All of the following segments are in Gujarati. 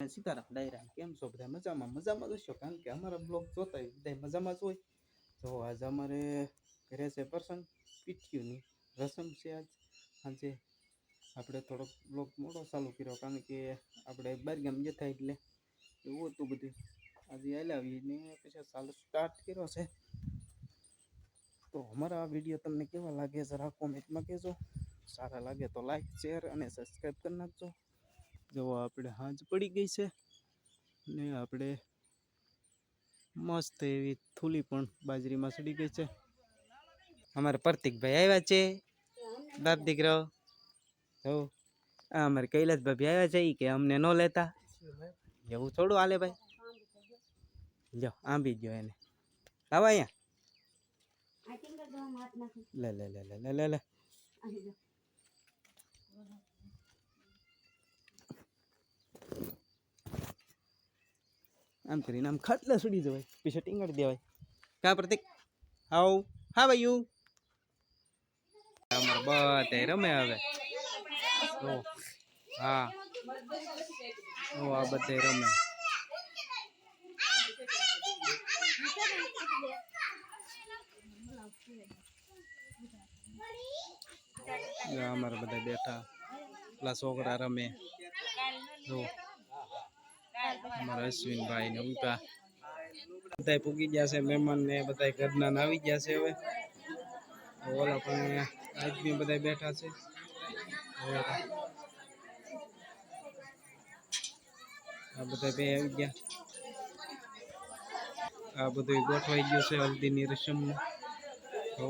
સીતારામ ડાયરા કેમ છો બધા મજામાં મજામાં જ હશો કારણ કે અમારા બ્લોગ જોતા હોય બધા મજામાં જ હોય તો આજ અમારે ઘરે છે પ્રસંગ પીઠ્યુંની રસમ છે આજ સાંજે આપણે થોડોક બ્લોગ મોટો ચાલુ કર્યો કારણ કે આપણે બહાર ગામ જતા એટલે એવું હતું બધું આજે આવીએ ને પછી ચાલુ સ્ટાર્ટ કર્યો છે તો અમારા આ વીડિયો તમને કેવા લાગે જરા કોમેન્ટમાં કહેજો સારા લાગે તો લાઈક શેર અને સબસ્ક્રાઈબ કરી નાખજો જો આપણે હાંજ પડી ગઈ છે ને આપણે મસ્ત એવી થૂલી પણ બાજરીમાં સડી ગઈ છે. અમારા પ્રતિકભાઈ આવ્યા છે. બાપ દીકરો. જો આ અમારે કૈલાસભાઈ આવ્યા છે એ કે અમને ન લેતા. એવું થોડું હાલે ભાઈ. લ્યો આંબી ગયો એને. લાવો અહીંયા. લે લે લે લે લે લે લે. આમ કરીને આમ ખાટલા સુડી જવાય. પછી ટીંગાડી દેવાય. કા પ્રતિક? હાઉ. હા ભાઈ અમારે બધા રમે હવે. ઓ હા. ઓ આ બધે રમે. અમારા બધા બેઠા. પેલા છોકરા રમે. જો અશ્વિનભાઈ ને ઉતા બધા પૂગી ગયા છે, મહેમાન ને બધા ઘરના આવી ગયા છે હવે. ઓલા પણ આદમી બધા બેઠા છે. આ બધા બે આવી ગયા. આ બધું ગોઠવાઈ ગયું છે, હલ્દીની રસમ તો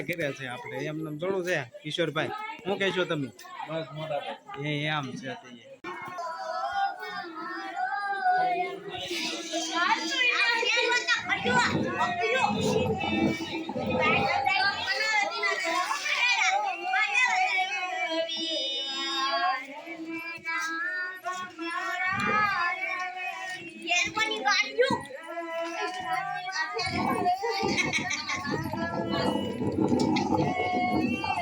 કર્યા છે આપણે. એમ નામ જોડું છે કિશોરભાઈ. શું કહેશો તમે? બસ એ આમ છે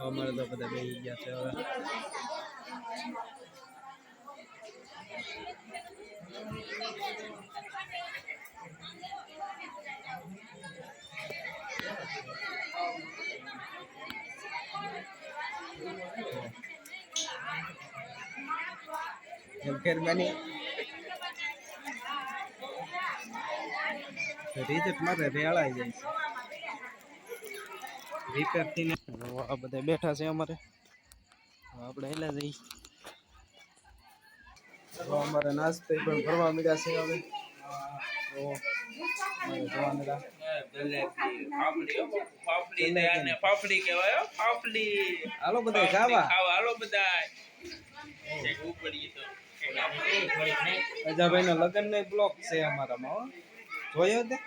અમારે તો બધા બેસી ગયા છે હવે. એમ રીત મારે રેળાઈ જાય છે. રિપેર થઈને આ બધા બેઠા છે અમારે. આપણે હેલા જઈ. તો અમારે નાસ્તો પણ ભરવા મળ્યા છે હવે. તો અમારે જોવા મળ્યા પાપડી પાપડી કહેવાય પાપડી હાલો બધા ખાવા. ખાવા હાલો બધા અજાભાઈ નો લગ્ન નો બ્લોક છે અમારામાં હો. જોયો તે?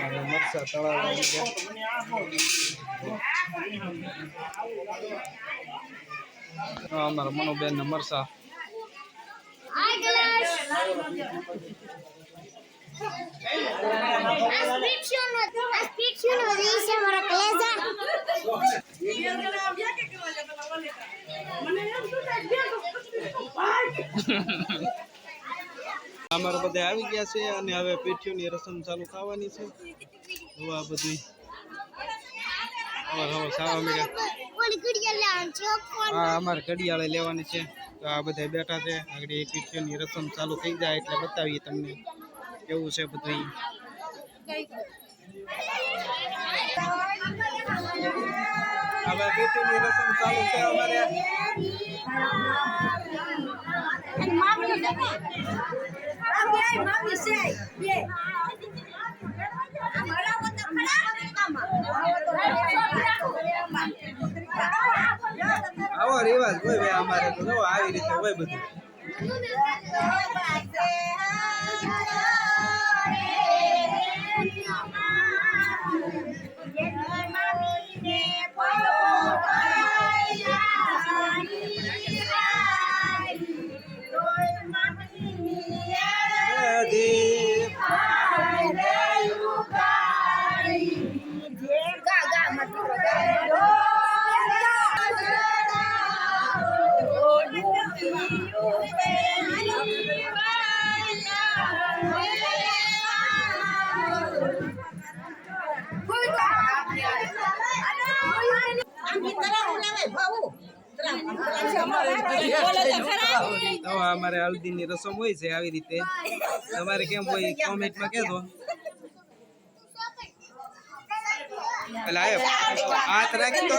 હવે મરચાં તળાવવા આવી ગયા. અમારા મનોબેન ને મરસા બધા આવી ગયા છે અને હવે પેઠીઓની રસમ ચાલુ થવાની છે. આ બધી હવે હવે સાવા મળ્યા હા, અમારે ઘડિયાળે લેવાની છે. તો આ બધા બેઠા છે. આગળ એ પીઠીઓની રસમ ચાલુ થઈ જાય એટલે બતાવીએ તમને કેવું છે બધું હવે રસમ ચાલુ છે. આવો રિવાજ હોય ભાઈ અમારે તો જો આવી રીતે હોય બધું. અમારે હલ્દીની રસમ હોય છે આવી રીતે તમારે કેમ હોય કોમેન્ટમાં કહેજો એટલે આયો હાથ રાખી તો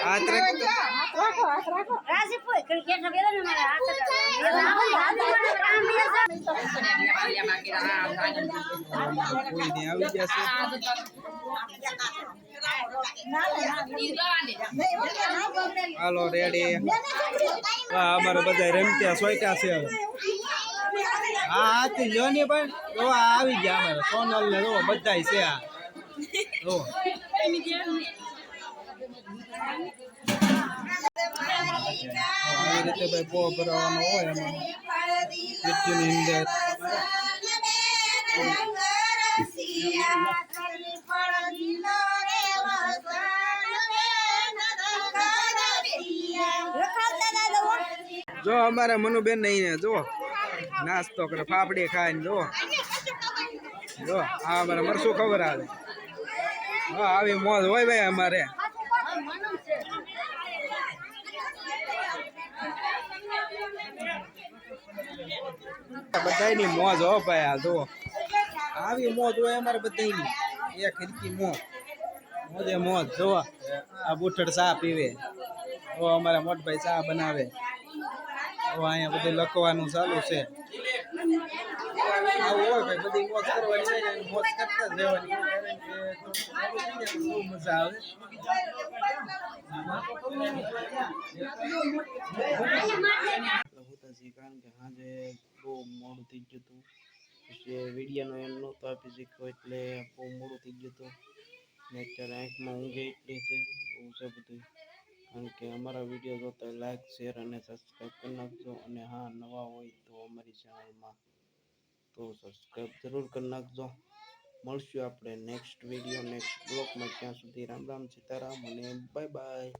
હાથ રાખી તો કોઈ નહીં આવી જશે હાલો રેડી હા અમારે બધા રમત્યા સોયટા છે હવે. હા હાથી લ્યો ને પણ. જો આ આવી ગયા અમારે. સોનલ ને જો બધા છે આ. જો આવી રીતે ભાઈ પો ભરાવાનો હોય એમાં. પીઠની અંદર. જો અમારા મનુબેન નહીં જો નાસ્તો કરે, ફાફડી ખાઈને જો જો, આ અમારે મરશું ખબર આવે. હા આવી મોજ હોય ભાઈ અમારે. બધાયની મોજ હો ભાઈ, આ જો આવી મોજ હોય અમારે બધાયની. એક હિરકી મોજ. મોજે મોજ જો આ બુઠડ ચા પીવે. અમારા મોટભાઈ ચા બનાવે. અહીંયા બધું લખવાનું ચાલુ છે. આવું જ કારણ કે સાંજે બહુ મોડું થઈ ગયું હતું. પછી વિડીયાનો એમ નહોતો આપી શક્યો, એટલે બહુ મોડું થઈ ગયું હતું. ને અત્યારે આંખમાં ઊંઘે એટલી છે, એવું છે બધું. કારણ કે અમારા વીડિયો જોતા લાઈક શેર અને સબસ્ક્રાઈબ કરી નાખજો. અને હા, નવા હોય તો અમારી ચેનલમાં તો સબસ્ક્રાઈબ જરૂર કરી નાખજો. મળશું આપણે નેક્સ્ટ વીડિયો નેક્સ્ટ બ્લોગમાં ત્યાં સુધી રામ રામ, સીતારામ અને બાય બાય